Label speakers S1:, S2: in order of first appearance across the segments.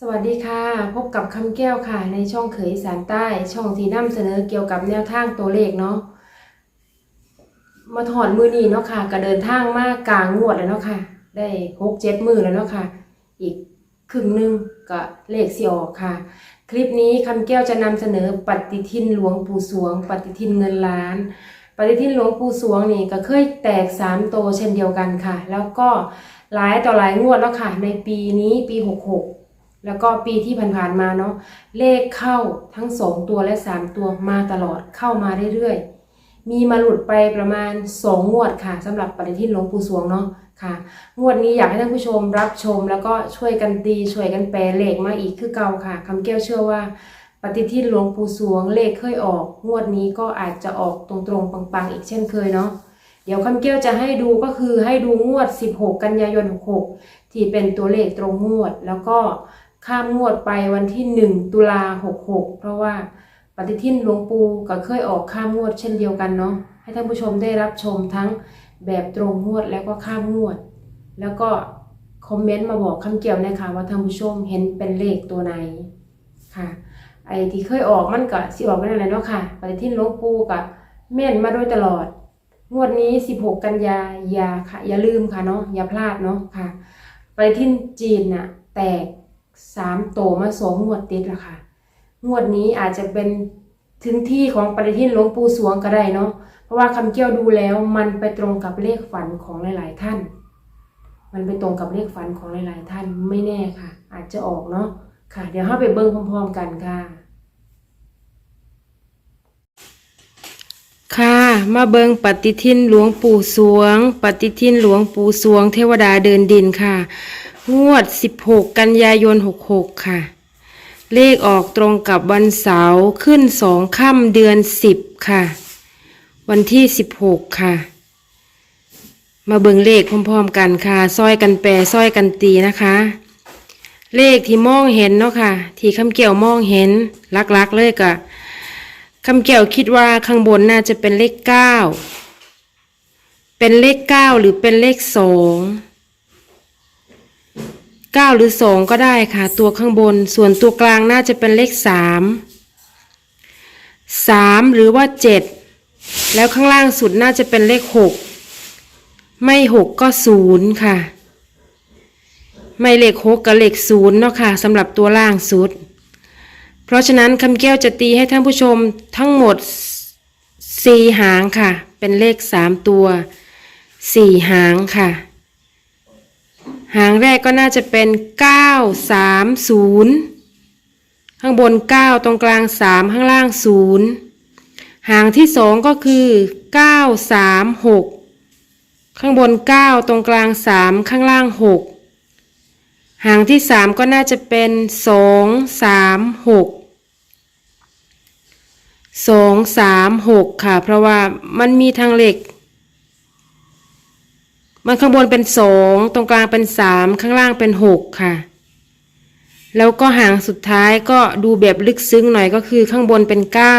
S1: สวัสดีค่ะ พบกับคำแก้วค่ะ ในช่องเขยสารใต้ ช่องที่นำเสนอเกี่ยวกับแนวทางตัวเลขเนาะมาถอดมือนี้เนาะค่ะก็เดินทางมากกลางงวดแล้วเนาะค่ะ ได้หกเจ็ดมือแล้วเนาะค่ะ อีกครึ่งหนึ่งก็เลขสี่ออกค่ะ คลิปนี้คำแก้วจะนำเสนอปฏิทินหลวงปู่สวง ปฏิทินเงินล้าน ปฏิทินหลวงปู่สวงนี่ก็เคยแตกสามโตวเช่นเดียวกันค่ะ แล้วก็หลายต่อหลายงวดแล้วค่ะ ในปีนี้ปีหกหก แล้วก็ปีที่ผ่านๆมาเนาะเลขเข้าทั้งสองตัวและสามตัวมาตลอดเข้ามาเรื่อยๆ มีมาหลุดไปประมาณสองงวดค่ะสำหรับปฏิทินหลวงปู่สวงเนาะค่ะ งวดนี้อยากให้ท่านผู้ชมรับชม แล้วก็ช่วยกันตีช่วยกันแปลเลขมาอีกคือเก่าค่ะคำแก้วเชื่อว่าปฏิทินหลวงปู่สวงเลขเคยออก งวดนี้ก็อาจจะออกตรงๆปังๆ อีกเช่นเคยเนาะเดี๋ยวคำแก้วจะให้ดูก็คือให้ดูงวด 16 กันยายน 66 ที่เป็นตัวเลขตรงงวด แล้วก็ ข้ามงวดไปวันที่ 1 ตุลา66 เพราะว่าปฏิทินหลวงปู่ก็เคยออกข้ามงวดเช่นเดียวกันเนาะให้ท่านผู้ชมได้รับชมทั้งแบบตรงงวดแล้วก็ข้ามงวด แล้วก็คอมเมนต์มาบอกคำเกี่ยวนะคะว่าท่านผู้ชมเห็นเป็นเลขตัวไหนค่ะ ไอ้ที่เคยออกมันก็สิออกกันนั่นแหละเนาะค่ะ ปฏิทินหลวงปู่ก็แม่นมาโดยตลอด งวดนี้ 16 กันยายาค่ะ อย่าลืมค่ะเนาะอย่าพลาดเนาะค่ะ ปฏิทินจีนน่ะแตก สามโตมาสองงวดติดละค่ะ งวดนี้อาจจะเป็นถึงที่ของปฏิทินหลวงปู่สวงก็ได้เนาะ เพราะว่าคำเกี่ยวดูแล้วมันไปตรงกับเลขฝันของหลาย ๆ ท่าน มันไปตรงกับเลขฝันของหลาย ๆ ท่านไม่แน่ค่ะ อาจจะออกเนาะค่ะ เดี๋ยวเราไปเบิ่งพร้อม ๆ กันค่ะ ค่ะมาเบิงปฏิทินหลวงปู่สวง ปฏิทินหลวงปู่สวง เทวดาเดินดินค่ะ งวด 16 กันยายน 66 ค่ะ เลขออกตรงกับวันเสาร์ขึ้นสองค่ำเดือน 10 ค่ะ วันที่ 16 ค่ะ มาเบิงเลขพร้อมๆกันค่ะซอยกันแปรซอยกันตีนะคะ เลขที่มองเห็นเนาะค่ะ ที่คำเกี่ยวมองเห็นลักๆเลยกะคำเกี่ยวคิดว่าข้างบนน่าจะเป็นเลขเก้าเป็นเลขเก้าหรือเป็นเลขส องเก้าหรือสองก็ได้ค่ะ ตัวข้างบน ส่วนตัวกลางน่าจะเป็นเลขสามสามหรือว่าเจ็ดแล้วข้างล่างสุดน่าจะเป็นเลขหกไม่หกก็ศูนย์ค่ะ ไม่เลขหกกับเลขศูนย์เนาะค่ะสำหรับตัวล่างสุด เพราะฉะนั้นคำแก้วจะตีให้ท่านผู้ชมทั้งหมดสี่หางค่ะ เป็นเลขสามตัวสี่หางค่ะ หางแรกก็น่าจะเป็นเก้าสามศูนย์ข้างบนเก้าตรงกลางสามข้างล่างศูนย์หางที่สองก็คือเก้าสามหกข้างบนเก้าตรงกลางสามข้างล่างหกหางที่สามก็น่าจะเป็นสองสามหกสองสามหกค่ะ เพราะว่ามันมีทางเหล็ก มันข้างบนเป็นสองตรงกลางเป็นสามข้างล่างเป็นหกค่ะ แล้วก็หางสุดท้ายก็ดูแบบลึกซึ้งหน่อยก็คือข้างบนเป็นเก้า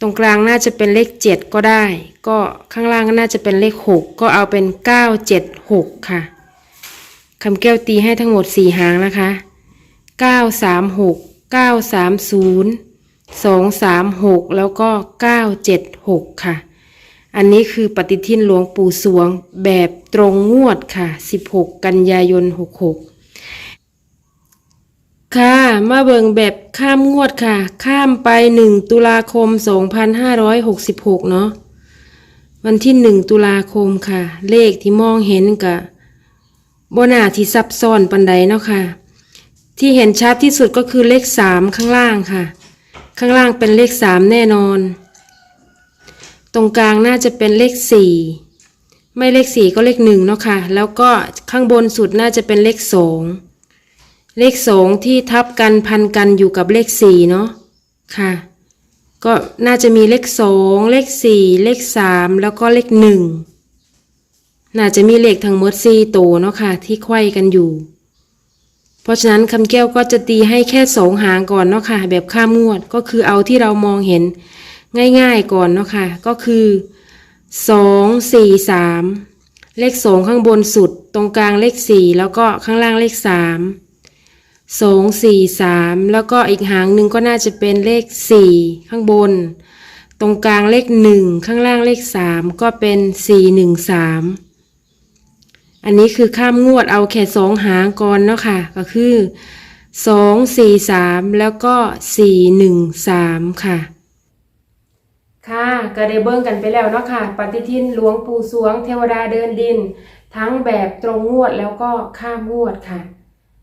S1: ตรงกลางน่าจะเป็นเลขเจ็ดก็ได้ ก็ข้างล่างก็น่าจะเป็นเลขหกก็เอาเป็นเก้าเจ็ดหกค่ะคำแก้วตีให้ทั้งหมดสี่หางนะคะเก้าสามหกเก้าสามศูนย์สองสามหกแล้วก็เก้าเจ็ดหกค่ะ อันนี้คือปฏิทินหลวงปู่สวงแบบตรงงวดค่ะสิบหกกันยายนหกหกค่ะ มาเบิงแบบข้ามงวดค่ะ ข้ามไปหนึ่งตุลาคมสองพันห้าร้อยหกสิบหกเนาะ วันที่หนึ่งตุลาคมค่ะ เลขที่มองเห็นกะบบนาที่ซับซ้อนปันใดเนาะค่ะ ที่เห็นชัดที่สุดก็คือเลขสามข้างล่างค่ะ ข้างล่างเป็นเลขสามแน่นอน ตรงกลางน่าจะเป็นเลขสี่ไม่เลขสี่ก็เลขหนึ่งเนาะค่ะ แล้วก็ข้างบนสุดน่าจะเป็นเลขสองเลขสองที่ทับกันพันกันอยู่กับเลขสี่เนาะค่ะ ก็น่าจะมีเลขสองเลขสี่เลขสามแล้วก็เลขหนึ่งน่าจะมีเลขทั้งหมดสี่ตัวเนาะค่ะ ที่ไขว้กันอยู่ เพราะฉะนั้นคำแก้วก็จะตีให้แค่สองหางก่อนเนาะค่ะ แบบข้ามงวดก็คือเอาที่เรามองเห็น ง่ายๆก่อนเนาะค่ะก็คือสองสี่สามเลขสองข้างบนสุด ตรงกลางเลขสี่แล้วก็ข้างล่างเลขสามสองสี่สามแล้วก็อีกหางหนึ่งก็น่าจะเป็นเลขสี่ข้างบน ตรงกลางเลขหนึ่งข้างล่างเลขสามก็เป็นสี่หนึ่งสามอันนี้คือข้ามงวดเอาแค่สองหางก่อนเนาะค่ะก็คือสองสี่สามแล้วก็สี่หนึ่งสามค่ะ ค่ะก็ได้เบิ่งกันไปแล้วเนาะค่ะ ปฏิทินหลวงปู่สวงเทวดาเดินดิน ทั้งแบบตรงงวดแล้วก็ข้ามงวดค่ะ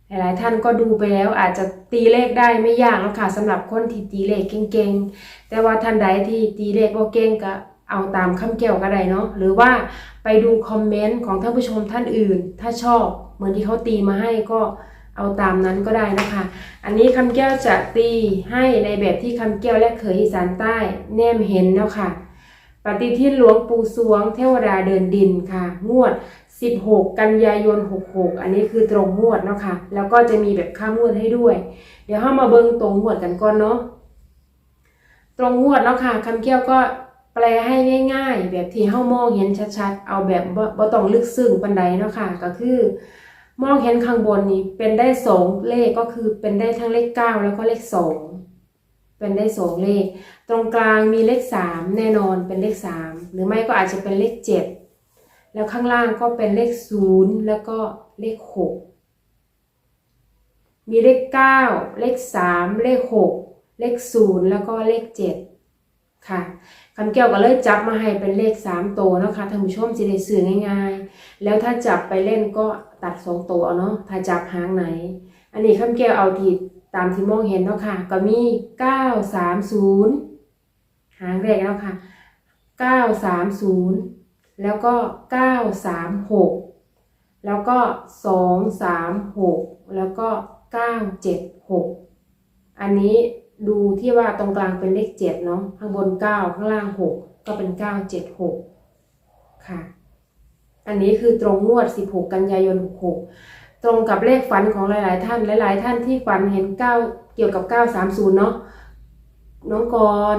S1: หลายๆท่านก็ดูไปแล้วอาจจะตีเลขได้ไม่ยากแล้วค่ะสำหรับคนที่ตีเลขเก่งๆ แต่ว่าท่านใดที่ตีเลขบ่เก่งก็เอาตามคำแก้วก็ได้เนาะหรือว่าไปดูคอมเมนต์ของท่านผู้ชมท่านอื่น ถ้าชอบเหมือนที่เขาตีมาให้ก็ เอาตามนั้นก็ได้นะคะ อันนี้คำแก้วจะตีให้ในแบบที่คำแก้วและเขยอีสานใต้แนมเห็นเนาะค่ะ ปฏิทินหลวงปู่สวง เทวดาเดินดินค่ะ งวด 16 กันยายน 66 อันนี้คือตรงงวดเนาะค่ะ แล้วก็จะมีแบบข้ามงวดให้ด้วย เดี๋ยวเรามาเบิ่งตรงงวดกันก่อนเนาะ ตรงงวดเนาะค่ะคำเกี้ยวก็แปลให้ง่าย ๆ แบบที่เฮามองเห็นชัดๆ เอาแบบบ่ต้องลึกซึ้งปานใดเนาะค่ะ ก็คือ มองเห็นข้างบนนี้เป็นได้สองเลขก็คือเป็นได้ทั้งเลขเก้าแล้วก็เลขสองเป็นได้สองเลข ตรงกลางมีเลขสามแน่นอนเป็นเลขสามหรือไม่ก็อาจจะเป็นเลขเจ็ดแล้วข้างล่างก็เป็นเลขศูนย์แล้วก็เลขหกมีเลขเก้าเลขสามเลขหกเลขศูนย์แล้วก็เลขเจ็ดค่ะคำแก้วก็เลยจับมาให้เป็นเลขสามตัวนะคะท่านผู้ชมจะได้สื่อง่ายๆ แล้วถ้าจับไปเล่นก็ ตัดสองตัวเนาะถ้าจับหางไหน อันนี้คำแก้วเอาที่ตามที่มองเห็นเนาะค่ะ ก็มีเก้าสามศูนย์หางแรกแล้วค่ะเก้าสามศูนย์แล้วก็เก้าสามหกแล้วก็สองสามหกแล้วก็เก้าเจ็ดหกอันนี้ดูที่ว่าตรงกลางเป็นเลขเจ็ดเนาะข้างบนเก้าข้างล่างหกก็เป็นเก้าเจ็ดหกค่ะ อันนี้คือตรงงวด 16 กันยายน 66 ตรงกับเลขฝันของหลาย ๆ ท่าน หลาย ๆ ท่านที่ฝันเห็น 9 เกี่ยวกับ 930 เนาะ น้องกร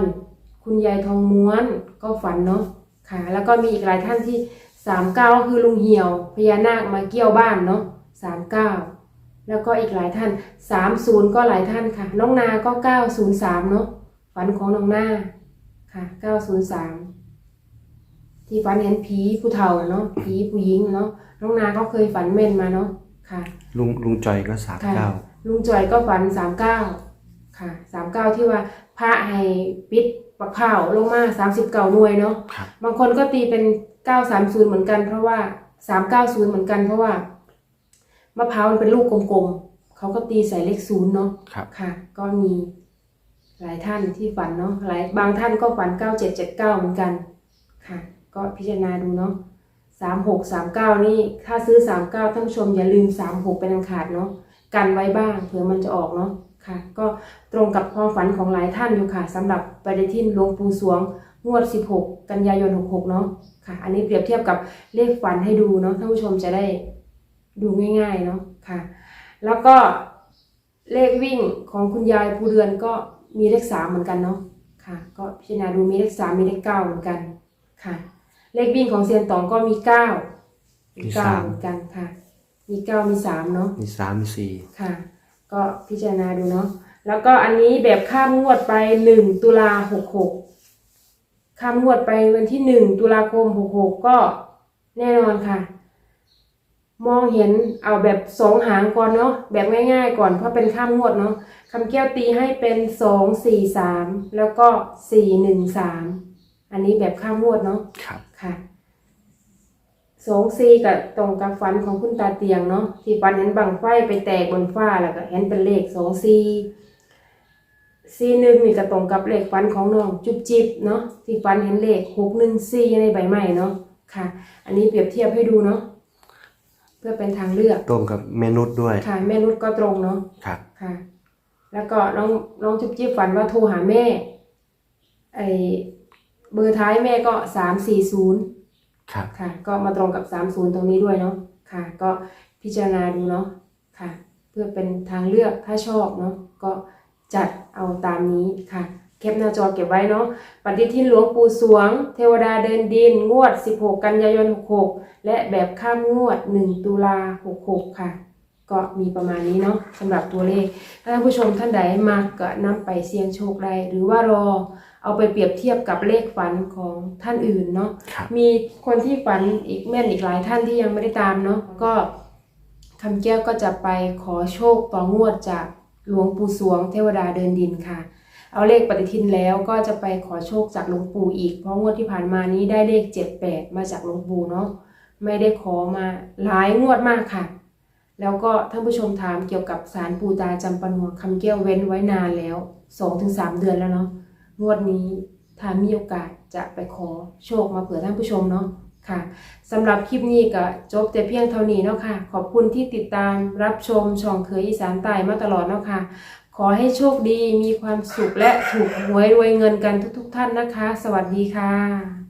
S1: คุณยายทองม้วนก็ฝันเนาะ ค่ะ แล้วก็มีอีกหลายท่านที่ 39 ก็คือลุงเหี่ยว พญานาคมาเกี่ยวบ้านเนาะ 39 แล้วก็อีกหลายท่าน 30 ก็หลายท่านค่ะ น้องนาก็ 903 เนาะ ฝันของน้องนาค่ะ 903 ที่ฝันเห็นผีผู้เฒ่าน่ะเนาะผีผู้หญิงเนาะน้องนาก็เคยฝันเม่นมาเนาะค่ะ
S2: ลุงลุงจอยก็สาม
S1: ค่ะ
S2: เก้า
S1: ลุงจอยก็ฝันสามเก้าค่ะสามเก้าที่ว่าพระให้ปิดปักเผาลงมาสามสิบเก้าหน่วยเนาะ
S2: ครับ
S1: บางคนก็ตีเป็นเก้าสามศูนย์เหมือนกัน เพราะว่าสามเก้าศูนย์เหมือนกันเพราะว่ามะพร้าวมันเป็นลูกกลมๆเขาก็ตีใส่เลขศูนย์เนาะ
S2: ครับ
S1: ค่ะ ก็มีหลายท่านที่ฝันเนาะหลายบางท่านก็ฝันเก้าเจ็ดเจ็ดเก้าเหมือนกันค่ะ ก็พิจารณาดูเนาะสามหกสามเก้านี่ถ้าซื้อสามเก้าท่านชมอย่าลืมสามหกเป็นอันขาดเนาะกันไว้บ้างเผื่อมันจะออกเนาะค่ะ ก็ตรงกับความฝันของหลายท่านอยู่ค่ะสำหรับปฏิทินหลวงปู่สวงงวด 16 กันยายน 66 เนาะค่ะ อันนี้เปรียบเทียบกับเลขฝันให้ดูเนาะท่านผู้ชมจะได้ดูง่ายๆเนาะค่ะ แล้วก็เลขวิ่งของคุณยายภูเดือนก็มีเลขสามเหมือนกันเนาะค่ะ ก็พิจารณาดูมีเลขสามมีเลขเก้าเหมือนกันค่ะ เลขวิ่งของเซียนตองก็มีเก้ามีเก้าเหมือนกันค่ะ มีเก้ามีสามเนาะ
S2: มีสามมีสี่
S1: ค่ะ ก็พิจารณาดูเนาะแล้วก็อันนี้แบบข้ามงวดไปหนึ่งตุลาหกหกข้ามงวดไปวันที่หนึ่งตุลาคมหกหกก็แน่นอนค่ะ มองเห็นเอาแบบสองหางก่อนเนาะแบบง่าย ๆ ก่อนเพราะเป็นข้ามงวดเนาะคำแก้วตีให้เป็นสองสี่สามแล้วก็สี่หนึ่งสามอันนี้แบบข้ามงวดเนาะ
S2: ครับ
S1: ค่ะสองซีกับตรงกับฟันของคุณตาเตียงเนาะที่ฟันเห็นบังไฟไปแตกบนฟ้าแล้วก็เห็นเป็นเลขสองซีซีหนึ่งนี่ก็ตรงกับเลขฟันของน้องจุบจิบเนาะที่ฟันเห็นเลขหกหนึ่งซีในใบไม้เนาะค่ะ อันนี้เปรียบเทียบให้ดูเนาะเพื่อเป็นทางเลือก
S2: ตรงกับเมนุษด้วย
S1: ค่ะแม่นุชก็ตรงเนาะ
S2: ครับ
S1: ค่ะ แล้วก็น้องน้องจุ๊บจิ๊บฝันว่าโทรหาแม่ไอ เบอร์ท้ายแม่ก็สามสี่ศูนย์
S2: ครับ
S1: ค่ะ ก็มาตรงกับสามศูนย์ตรงนี้ด้วยเนาะค่ะ ก็พิจารณาดูเนาะค่ะ เพื่อเป็นทางเลือกถ้าชอบเนาะก็จัดเอาตามนี้ค่ะแคปหน้าจอเก็บไว้เนาะปฏิทินหลวงปู่สวง เทวดาเดินดิน งวด 16 กันยายน 66 และแบบข้ามงวด 1 ตุลา 66 ค่ะ ก็มีประมาณนี้เนาะสำหรับตัวเลข ถ้าท่านผู้ชมท่านใดมากก็นำไปเสี่ยงโชคได้หรือว่ารอ เอาไปเปรียบเทียบกับเลขฝันของท่านอื่นเนาะ
S2: ครับ
S1: มีคนที่ฝันอีกแม่นอีกหลายท่านที่ยังไม่ได้ตามเนาะก็คำแก้วก็จะไปขอโชคต่องวดจากหลวงปู่สวงเทวดาเดินดินค่ะ เอาเลขปฏิทินแล้วก็จะไปขอโชคจากหลวงปู่อีก เพราะงวดที่ผ่านมานี้ได้เลขเจ็ดแปดมาจากหลวงปู่เนาะไม่ได้ขอมาหลายงวดมากค่ะ แล้วก็ท่านผู้ชมถามเกี่ยวกับสารปูตาจำปานัวคำแก้วเว้นไว้นานแล้วสองถึงสามเดือนแล้วเนาะ งวดนี้ถ้ามีโอกาสจะไปขอโชคมาเผื่อท่านผู้ชมเนาะค่ะสำหรับคลิปนี้ก็จบแต่เพียงเท่านี้เนาะค่ะ ขอบคุณที่ติดตามรับชมช่องเคยอีสานใต้มาตลอดเนาะค่ะ ขอให้โชคดีมีความสุขและถูกหวยรวยเงินกันทุกๆท่านนะคะ สวัสดีค่ะ